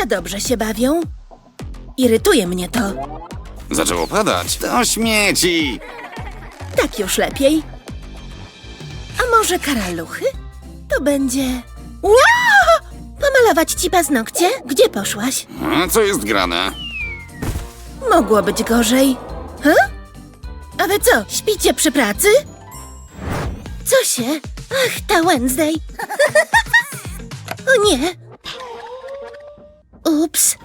Za dobrze się bawią. Irytuje mnie to. Zaczęło padać. To śmieci! Tak już lepiej. A może karaluchy? To będzie... Wow! Pomalować ci paznokcie? Gdzie poszłaś? A co jest grane? Mogło być gorzej. Huh? A wy co, śpicie przy pracy? Co się? Ach, ta Wednesday. o nie. Ups.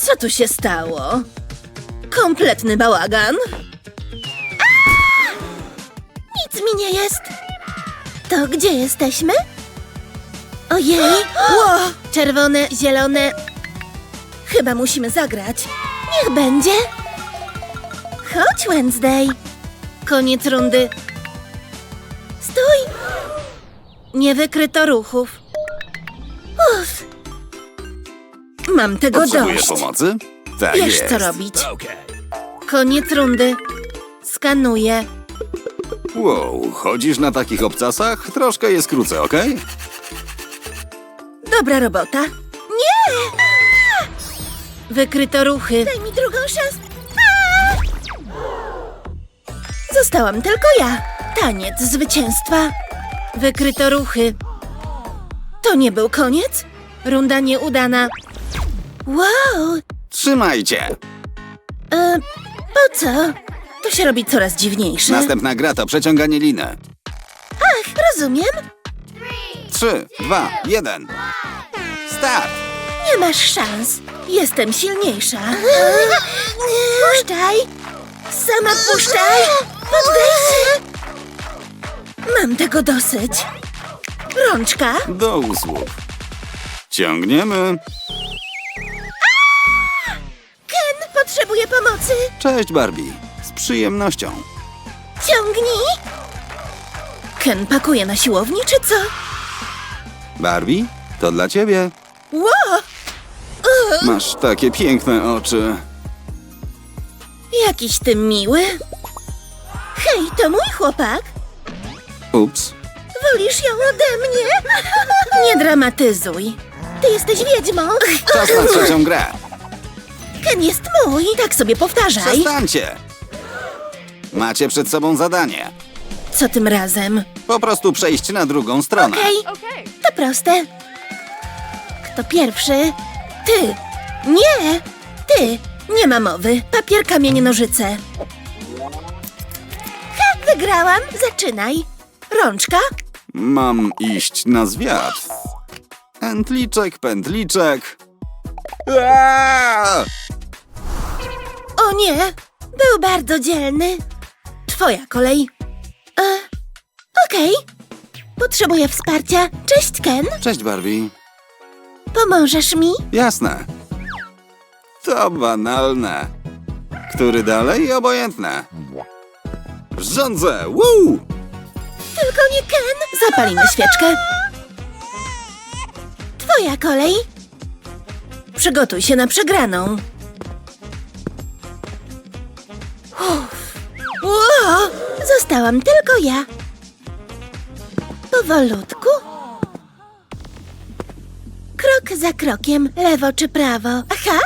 Co tu się stało? Kompletny bałagan. Nic mi nie jest. To gdzie jesteśmy? Ojej. Ło! Czerwone, zielone. Chyba musimy zagrać. Niech będzie. Chodź, Wednesday. Koniec rundy. Stój! Nie wykryto ruchów. Mam tego Potrzebujesz dość. pomocy? Tak Wiesz, jest. co robić. Koniec rundy. Skanuję. Wow, chodzisz na takich obcasach? Troszkę je skrócę, okej? Dobra robota. Nie! Wykryto ruchy. Daj mi drugą szansę. Zostałam tylko ja. Taniec zwycięstwa. Wykryto ruchy. To nie był koniec? Runda nieudana. Wow! Trzymajcie! E, po co? To się robi coraz dziwniejsze. Następna gra to przeciąganie liny. Ach, rozumiem. Trzy, dwa, jeden. Start! Nie masz szans. Jestem silniejsza. Puszczaj! Sama puszczaj! Poddaj się! Mam tego dosyć. Rączka? Do usług. Ciągniemy. Ken potrzebuje pomocy. Cześć, Barbie. Z przyjemnością. Ciągnij! Ken pakuje na siłowni, czy co? Barbie, to dla ciebie. Ło! Masz takie piękne oczy. Jakiś ty miły. Hej, to mój chłopak. Ups. Wolisz ją ode mnie? Nie dramatyzuj. Ty jesteś wiedźmą. Czas na trzecią grę. Ken jest mój. Tak sobie powtarzaj. Przestańcie. Macie przed sobą zadanie. Co tym razem? Po prostu przejść na drugą stronę. Okej, Okay. to proste. Kto pierwszy? Ty. Nie, ty. Nie ma mowy. Papier, kamień, nożyce. Ha, wygrałam. Zaczynaj. Rączka? Mam iść na zwiat. Pętliczek, pętliczek. Aaaa! O nie, był bardzo dzielny. Twoja kolej. E, Okej. Potrzebuję wsparcia. Cześć, Ken. Cześć, Barbie. Pomożesz mi? Jasne. To banalne. Który dalej? Obojętne. Rządzę! Woo! Tylko nie Ken. Zapalimy świeczkę. Twoja kolej. Przygotuj się na przegraną. Zostałam tylko ja. Powolutku. Krok za krokiem, lewo czy prawo. Aha!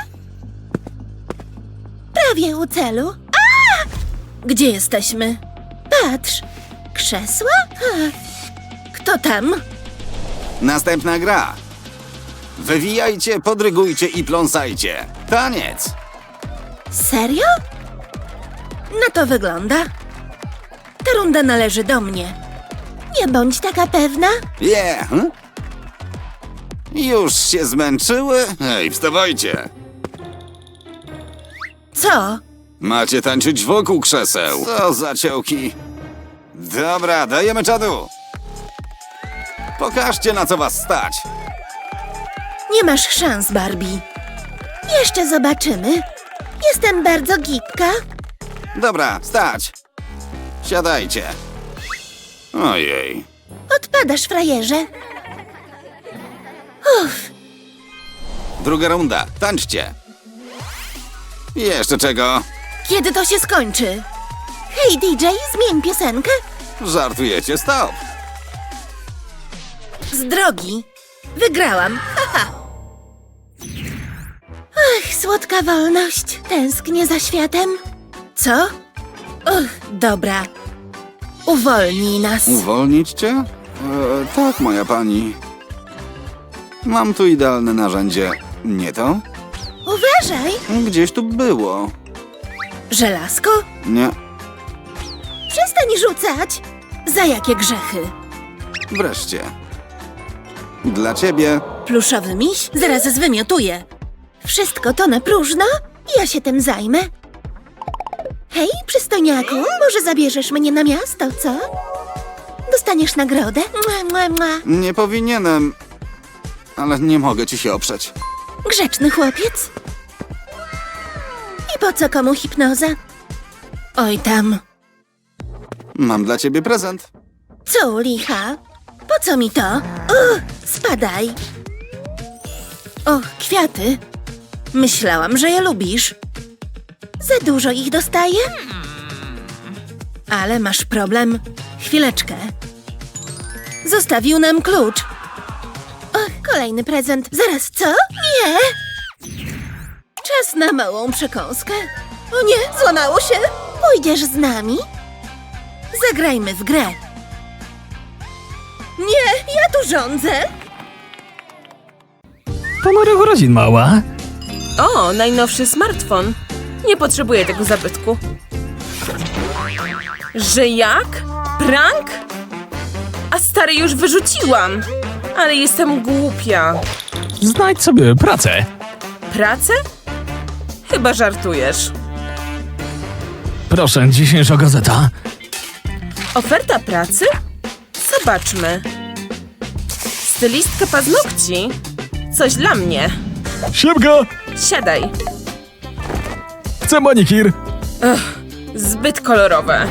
Prawie u celu. A! Gdzie jesteśmy? Patrz. Krzesła? Ha. Kto tam? Następna gra. Wywijajcie, podrygujcie i pląsajcie. Taniec. Serio? Na to wygląda. Ta runda należy do mnie. Nie bądź taka pewna. Yeah. hm? Już się zmęczyły? Hej, wstawajcie. Co? Macie tańczyć wokół krzeseł. Co za ciołki. Dobra, dajemy czadu. Pokażcie, na co was stać. Nie masz szans, Barbie. Jeszcze zobaczymy. Jestem bardzo gibka. Dobra, stać. Siadajcie. Ojej. Odpadasz, frajerze. Uff, Druga runda. Tańczcie. Jeszcze czego? kiedy to się skończy? Hej, DJ, zmień piosenkę. Żartujecie? Stop. Z drogi. Wygrałam. Haha. słodka wolność. Tęsknię za światem. Co? Och, dobra. Uwolnij nas. Uwolnić cię? E, tak, moja pani. Mam tu idealne narzędzie. Nie to? Uważaj! Gdzieś tu było. Żelazko? Nie. Przestań rzucać! Za jakie grzechy? Wreszcie. Dla ciebie. Pluszowy miś zaraz zwymiotuję. Wszystko to na próżno? Ja się tym zajmę. Hej, przystojniaku, może zabierzesz mnie na miasto, co? Dostaniesz nagrodę. Mua, mua, mua. Nie powinienem. Ale nie mogę ci się oprzeć. Grzeczny chłopiec. I po co komu hipnoza? Oj tam. Mam dla ciebie prezent. Co licha? Po co mi to? Uch, spadaj. Och, kwiaty. Myślałam, że je lubisz. Za dużo ich dostaję? Ale masz problem. Chwileczkę. Zostawił nam klucz. Och, kolejny prezent. Zaraz, co? Nie! Czas na małą przekąskę. O nie, złamało się. Pójdziesz z nami? Zagrajmy w grę. Nie, ja tu rządzę. Ponurych urodzin, mała. O, najnowszy smartfon. Nie potrzebuję tego zabytku. Że jak? Prank? A stary już wyrzuciłam. Ale jestem głupia. Znajdź sobie pracę. Pracę? Chyba żartujesz. Proszę, dzisiejsza gazeta. Oferta pracy? Zobaczmy. Stylistka paznokci? Coś dla mnie. Siemka! Siadaj. Chcę manikir. Zbyt kolorowe.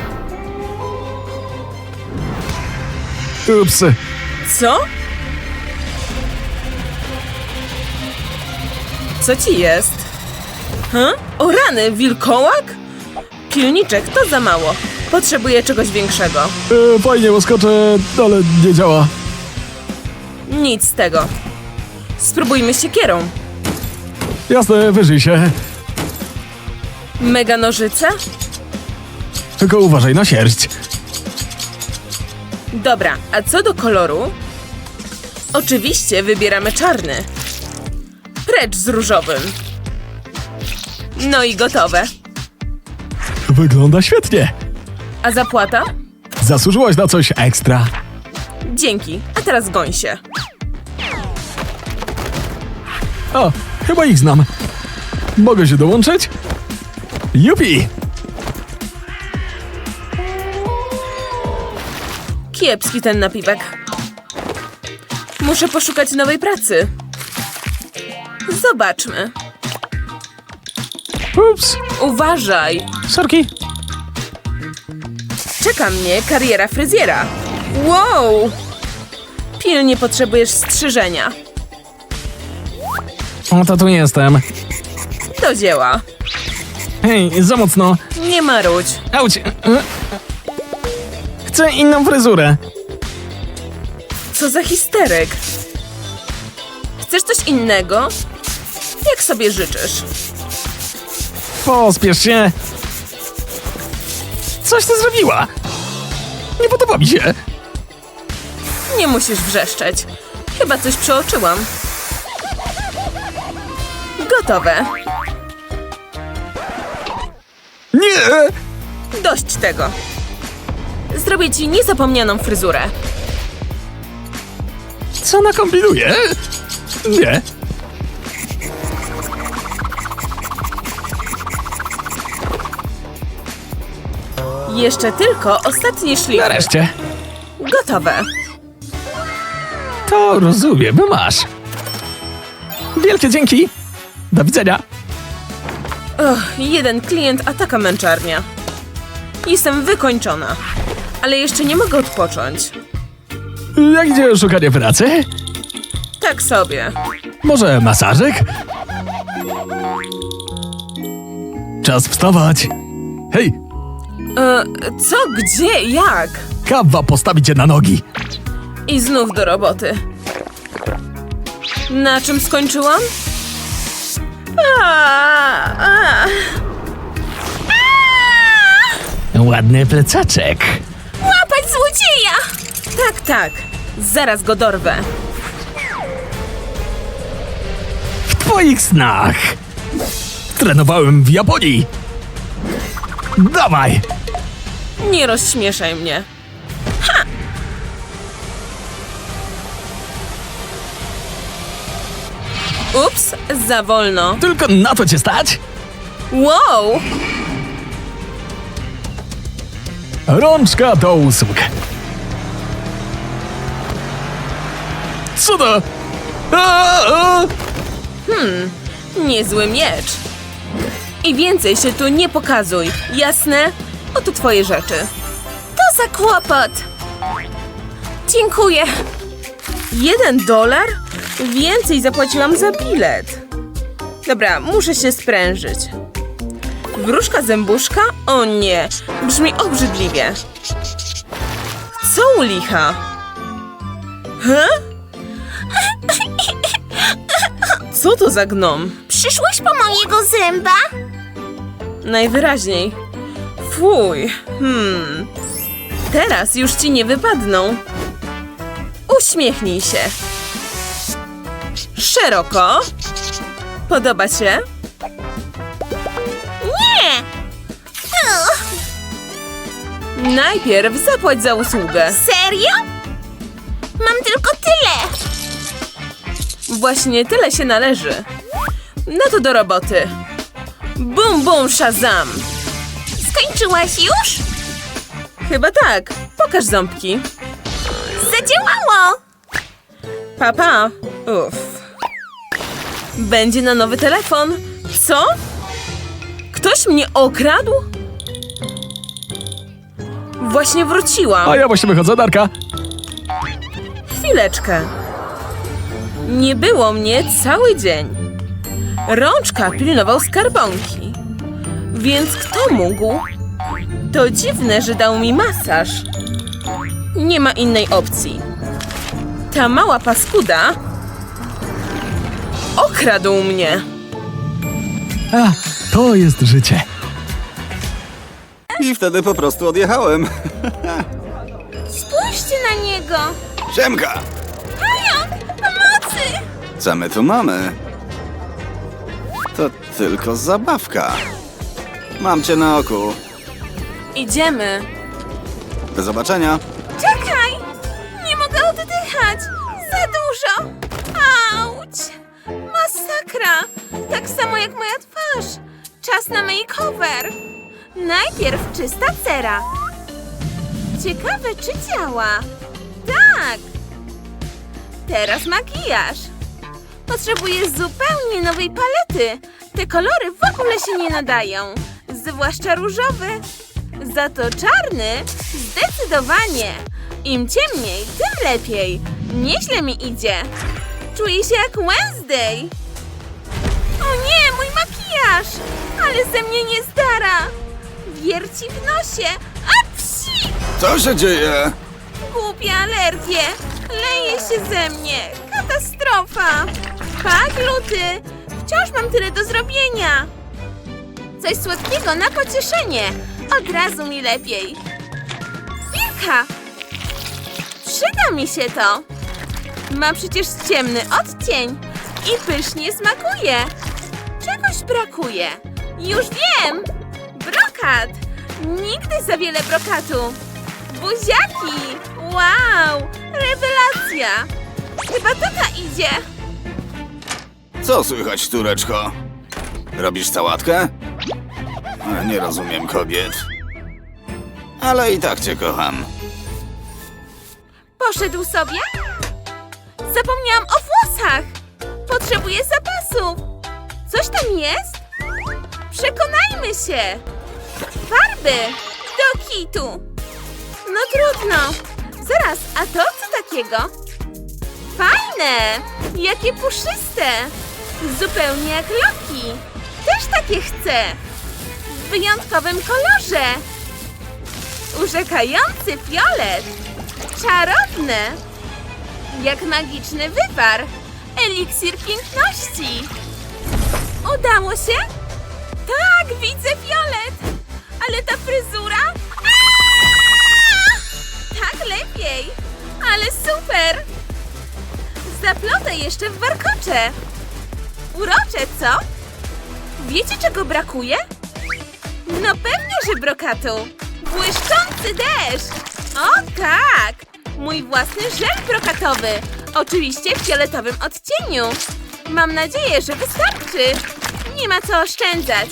Ups. Co? Co ci jest? Hm? O rany, wilkołak? Pilniczek to za mało. Potrzebuję czegoś większego. E, fajnie, łaskoczę, ale nie działa. Nic z tego. Spróbujmy siekierą. Jasne, wyżyj się. Mega nożyce? Tylko uważaj na sierść. Dobra, a co do koloru? Oczywiście wybieramy czarny. Precz z różowym. No i gotowe. Wygląda świetnie. A zapłata? Zasłużyłaś na coś ekstra. Dzięki. A teraz goń się. O, chyba ich znam. Mogę się dołączyć? Jupi! Kiepski ten napiwek. Muszę poszukać nowej pracy. Zobaczmy. Ups, Uważaj. sorki. Czeka mnie kariera fryzjera. Wow! Pilnie potrzebujesz strzyżenia. Oto tu jestem. Do dzieła. Hej, za mocno. Nie marudź. Auć. Chcę inną fryzurę. Co za histeryk. Chcesz coś innego? Jak sobie życzysz? Pospiesz się. Coś ty zrobiła. Nie podoba mi się. Nie musisz wrzeszczeć. Chyba coś przeoczyłam. Gotowe. Nie! Dość tego. Zrobię ci niezapomnianą fryzurę. Co ona kombinuje? Nie. Jeszcze tylko ostatnie szlify. Nareszcie. Gotowe. To rozumiem, masz. Wielkie dzięki. Do widzenia. Och, jeden klient, a taka męczarnia. Jestem wykończona. Ale jeszcze nie mogę odpocząć. Jak idzie szukanie pracy? Tak sobie. Może masażyk? Czas wstawać. Hej, E, co, gdzie, jak? kawa postawi cię na nogi. I znów do roboty. Na czym skończyłam? Ładny plecaczek. Łapać złodzieja! Tak, tak. Zaraz go dorwę. W twoich snach. Trenowałem w Japonii. Dawaj. Nie rozśmieszaj mnie. Ups, za wolno. Tylko na to cię stać? Wow! Rączka do usług. Co to? A, a. Niezły miecz. I więcej się tu nie pokazuj, jasne? Oto twoje rzeczy. To za kłopot! Dziękuję. Jeden dolar? Więcej zapłaciłam za bilet. Dobra, muszę się sprężyć. Wróżka zębuszka? O nie, brzmi obrzydliwie. Co u licha? He? Co to za gnom? Przyszłeś po mojego zęba? Najwyraźniej. Fuj. Hmm. Teraz już ci nie wypadną. Uśmiechnij się. Szeroko. Podoba się? Nie! Najpierw zapłać za usługę. serio? Mam tylko tyle. Właśnie tyle się należy. No to do roboty. Bum bum shazam. Skończyłaś już? Chyba tak. Pokaż ząbki. Zadziałało! Papa. Uff. Będzie na nowy telefon. Co? Ktoś mnie okradł? Właśnie wróciłam. A ja właśnie wychodzę, Darka. Chwileczkę. Nie było mnie cały dzień. Rączka pilnował skarbonki. Więc kto mógł? To dziwne, że dał mi masaż. Nie ma innej opcji. Ta mała paskuda okradł mnie. A, to jest życie. I wtedy po prostu odjechałem. Spójrzcie na niego! Siemka! Pająk! Pomocy! Co my tu mamy? To tylko zabawka. Mam cię na oku. Idziemy. Do zobaczenia. Tak samo jak moja twarz! Czas na makeover! Najpierw czysta cera. Ciekawe, czy działa. Tak! Teraz makijaż. Potrzebuję zupełnie nowej palety. Te kolory w ogóle się nie nadają. Zwłaszcza różowy. Za to czarny zdecydowanie. Im ciemniej, tym lepiej. Nieźle mi idzie. Czuję się jak Wednesday. Makijaż! Ale ze mnie nie zdara. Wierci w nosie. A psi! Co się dzieje? Głupie alergie. Leje się ze mnie. Katastrofa. Tak, Luty. Wciąż mam tyle do zrobienia. Coś słodkiego na pocieszenie. Od razu mi lepiej. Wilka. Przyda mi się to. Ma przecież ciemny odcień i pysznie smakuje. Czegoś brakuje. Już wiem! Brokat! Nigdy za wiele brokatu. Buziaki! Wow! Rewelacja! Chyba tata idzie. Co słychać, Tureczko? Robisz sałatkę? Nie rozumiem kobiet. Ale i tak cię kocham. Poszedł sobie? Zapomniałam o włosach! Potrzebuję zapasów! Coś tam jest? Przekonajmy się! Farby! Do kitu! No trudno! Zaraz, a to co takiego? Fajne! Jakie puszyste! Zupełnie jak Loki! Też takie chcę! W wyjątkowym kolorze! Urzekający fiolet! Czarowne! Jak magiczny wywar! Eliksir piękności! Udało się? Tak, widzę fiolet! Ale ta fryzura? Tak lepiej! Ale super! Zaplotę jeszcze w warkocze! Urocze, co? Wiecie, czego brakuje? No pewnie, że brokatu! Błyszczący deszcz! O tak! Mój własny żel brokatowy! Oczywiście w fioletowym odcieniu! Mam nadzieję, że wystarczy! Nie ma co oszczędzać!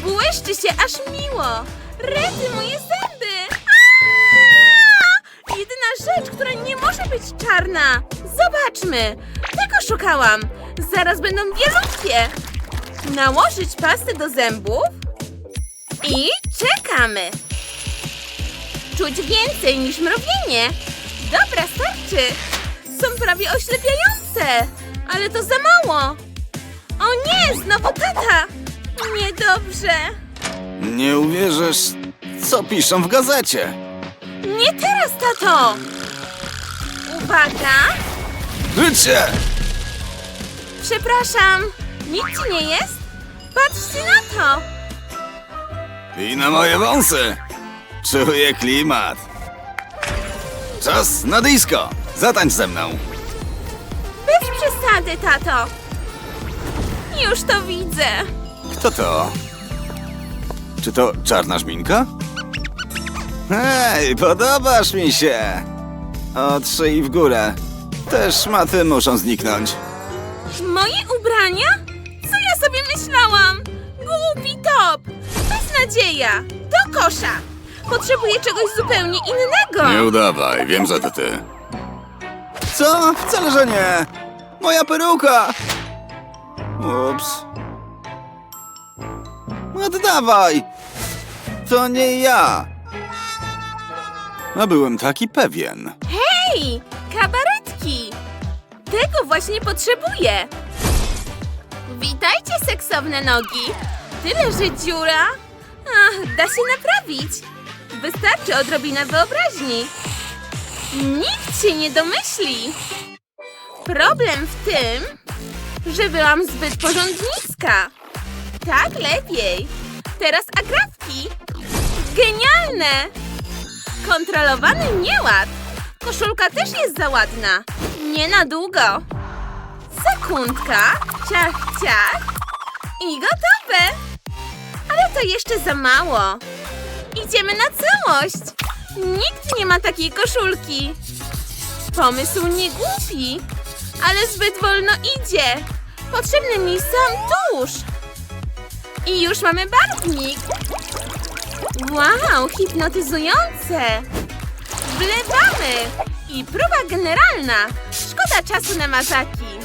Błyszczy się aż miło! Rety moje zęby! Jedyna rzecz, która nie może być czarna! Zobaczmy! Tego szukałam! Zaraz będą bielutkie! Nałożyć pastę do zębów i czekamy! Czuć więcej niż mrowienie! Dobra, starczy! Są prawie oślepiające! Ale to za mało! O nie, znowu tata! Niedobrze! Nie uwierzysz, co piszą w gazecie. Nie teraz, tato! Uwaga! Życie! Przepraszam, nic ci nie jest? Patrzcie na to! I na moje wąsy. Czuję klimat. Czas na disco. Zatańcz ze mną. Bez przesady, tato! Już to widzę! Kto to? Czy to czarna szminka? Hej, podobasz mi się! Od szyi w górę. Te szmaty muszą zniknąć. Moje ubrania? Co ja sobie myślałam? Głupi top! Beznadzieja! Do kosza! Potrzebuję czegoś zupełnie innego! Nie udawaj, wiem, że to ty. Co? Wcale, że nie! Moja peruka! Ups. Oddawaj! To nie ja! A byłem taki pewien. Hej! Kabaretki! Tego właśnie potrzebuję! Witajcie, seksowne nogi! Tyle, że dziura? Ach, da się naprawić! Wystarczy odrobina wyobraźni. Nikt się nie domyśli. Problem w tym, że byłam zbyt porządnicka. Tak lepiej. Teraz agrafki. Genialne! Kontrolowany nieład. Koszulka też jest za ładna. Nie na długo. Sekundka. Ciach, ciach. I gotowe. Ale to jeszcze za mało. Idziemy na całość. Nikt nie ma takiej koszulki. Pomysł nie głupi, ale zbyt wolno idzie. Potrzebny mi sam tusz. I już mamy barwnik. Wow, hipnotyzujące! Wlewamy! I próba generalna! Szkoda czasu na mazaki!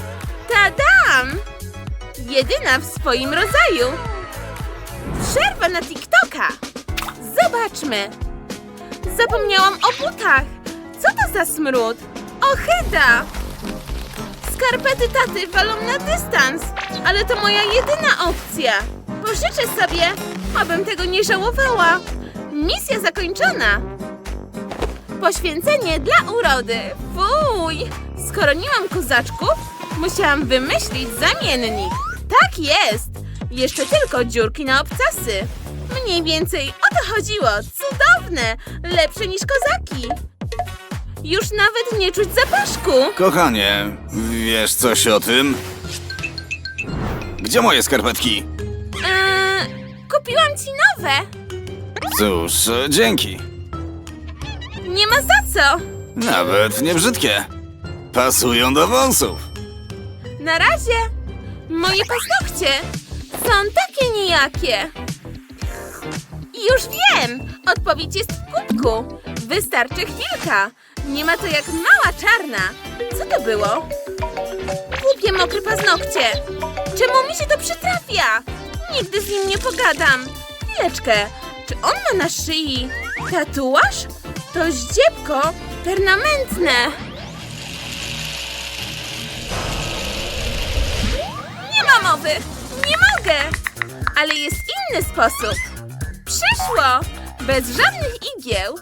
Tadam! Jedyna w swoim rodzaju! Przerwa na TikToka! Zobaczmy! Zapomniałam o butach! Co to za smród? Ochyda! Skarpety taty walą na dystans, ale to moja jedyna opcja. Pożyczę sobie, abym tego nie żałowała. Misja zakończona. Poświęcenie dla urody. Fuj! Skoro nie mam kozaczków, musiałam wymyślić zamiennik. Tak jest! Jeszcze tylko dziurki na obcasy. Mniej więcej o to chodziło. Cudowne! Lepsze niż kozaki. Już nawet nie czuć zapaszku. Kochanie, wiesz coś o tym? Gdzie moje skarpetki? Eee, kupiłam ci nowe. Cóż, e, dzięki. Nie ma za co. Nawet nie brzydkie. Pasują do wąsów. Na razie. Moje paznokcie są takie nijakie. Już wiem. Odpowiedź jest w kubku. Wystarczy chwilka. Nie ma to jak mała czarna. Co to było? Głupie mokre paznokcie. Czemu mi się to przytrafia? Nigdy z nim nie pogadam. Chwileczkę. Czy on ma na szyi tatuaż? To ździebko permanentne. Nie ma mowy! Nie mogę! Ale jest inny sposób. Przyszło! Bez żadnych igieł.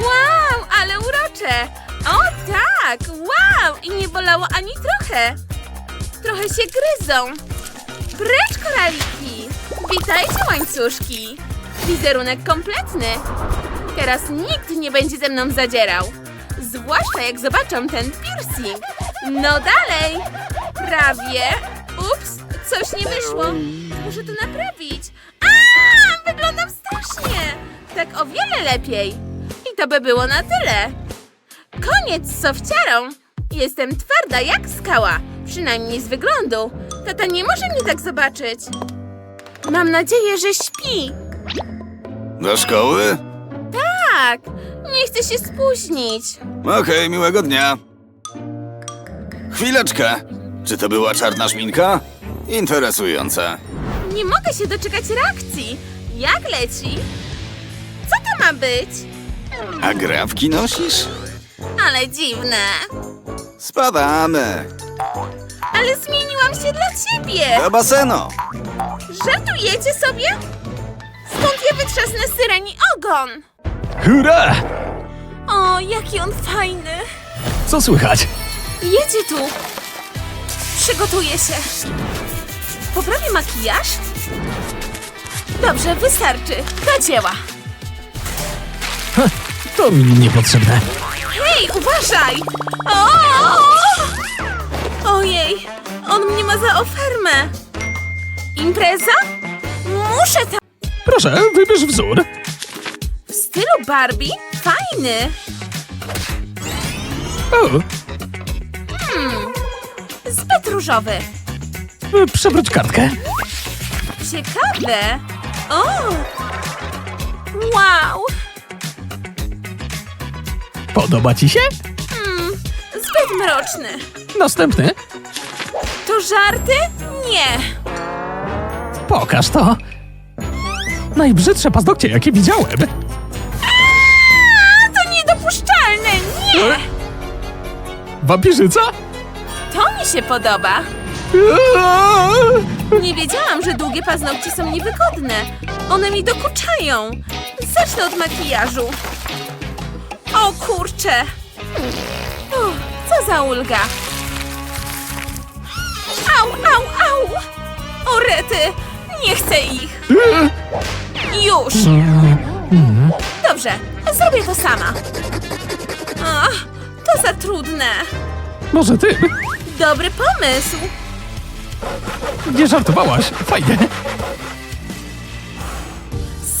Wow, ale urocze! O tak! Wow! I nie bolało ani trochę. Trochę się gryzą. Precz, koraliki! Witajcie, łańcuszki! Wizerunek kompletny! Teraz nikt nie będzie ze mną zadzierał. Zwłaszcza jak zobaczą ten piercing. No dalej! Prawie. Ups, coś nie wyszło. Muszę to naprawić. A, wyglądam strasznie. Tak o wiele lepiej. I to by było na tyle. Koniec z sofciarą. Jestem twarda jak skała. Przynajmniej z wyglądu. Tata nie może mnie tak zobaczyć. Mam nadzieję, że śpi. Do szkoły? Tak, nie chcę się spóźnić. Okej, miłego dnia. Chwileczkę. Czy to była czarna szminka? Interesujące. Nie mogę się doczekać reakcji. Jak leci? Co to ma być? A grabki nosisz? Ale dziwne. Spadamy. Ale zmieniłam się dla ciebie. Do basenu. Żartujecie sobie? Skąd ja wytrzasnę syreni ogon? Hurra! O, jaki on fajny. Co słychać? Jedzie tu. Przygotuję się. Poprawię makijaż? Dobrze, wystarczy. Do dzieła. To mi niepotrzebne. Hej, uważaj! O! Ojej, on mnie ma za ofermę. Impreza? Muszę tam. Proszę, wybierz wzór. W stylu Barbie? Fajny. O, Zbyt różowy. przewróć kartkę. Ciekawe. O! Wow! Podoba ci się? Zbyt mroczny. Następny. To żarty? Nie. Pokaż to. Najbrzydsze paznokcie, jakie widziałem. A, to niedopuszczalne. Nie. Wampirzyca? To mi się podoba. Nie wiedziałam, że długie paznokcie są niewygodne. One mi dokuczają. Zacznę od makijażu. O kurczę. Uff, co za ulga. Au, au, au. O rety, nie chcę ich. Już. Dobrze, zrobię to sama. Ach, to za trudne. Może ty? Dobry pomysł. Nie żartowałaś. Fajnie.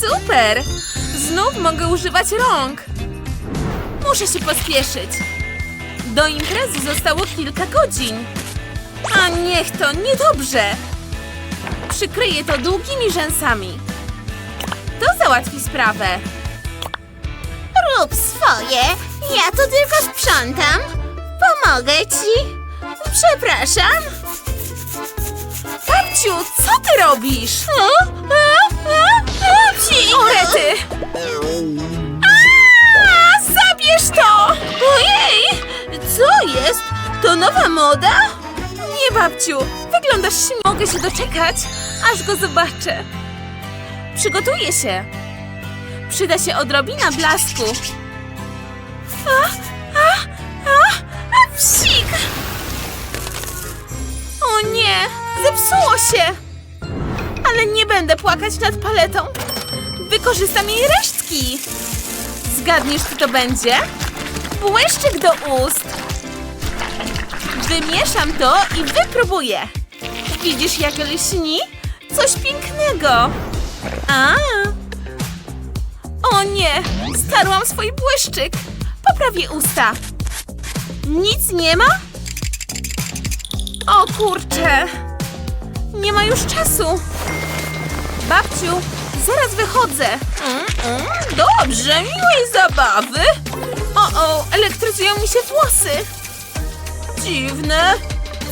Super! Znów mogę używać rąk. Muszę się pospieszyć. Do imprezy zostało kilka godzin. A niech to niedobrze. Przykryję to długimi rzęsami. To załatwi sprawę. Rób swoje. Ja tu tylko sprzątam. Pomogę ci. Przepraszam. Babciu, co ty robisz? O, psi. Orety! Zabierz to! Ojej! Co jest? To nowa moda? Nie, babciu. Wyglądasz się. Mogę się doczekać, aż go zobaczę. Przygotuję się. Przyda się odrobina blasku. A, a, a, a, psik! O nie, zepsuło się! Ale nie będę płakać nad paletą. Wykorzystam jej resztki. Zgadniesz, co to będzie? Błyszczyk do ust. Wymieszam to i wypróbuję. Widzisz, jak lśni? Coś pięknego. A. O nie, starłam swój błyszczyk. Poprawię usta. Nic nie ma? O kurczę. Nie ma już czasu. Babciu, zaraz wychodzę. Dobrze, miłej zabawy. O, o, elektryzują mi się włosy. Dziwne.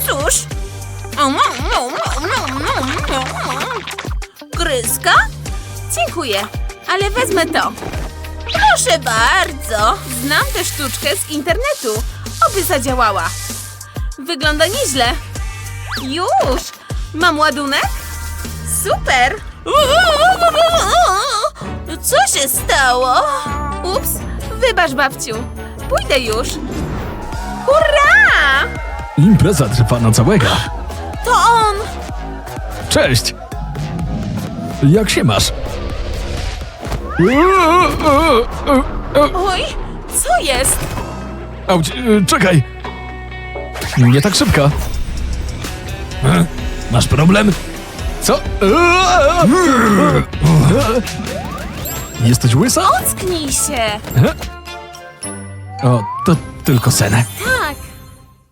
Cóż. Gryzka? Dziękuję, ale wezmę to. Proszę bardzo. Znam tę sztuczkę z internetu. Oby zadziałała. Wygląda nieźle. Już! Mam ładunek? Super! Co się stało? Ups, wybacz babciu. Pójdę już. Hurra! Impreza trwa na całego. To on! Cześć! Jak się masz? Oj, co jest? Auć, czekaj! Nie tak szybko. Masz problem? Co? E, Jesteś łysa? Ocknij się! O, to tylko sen. Tak,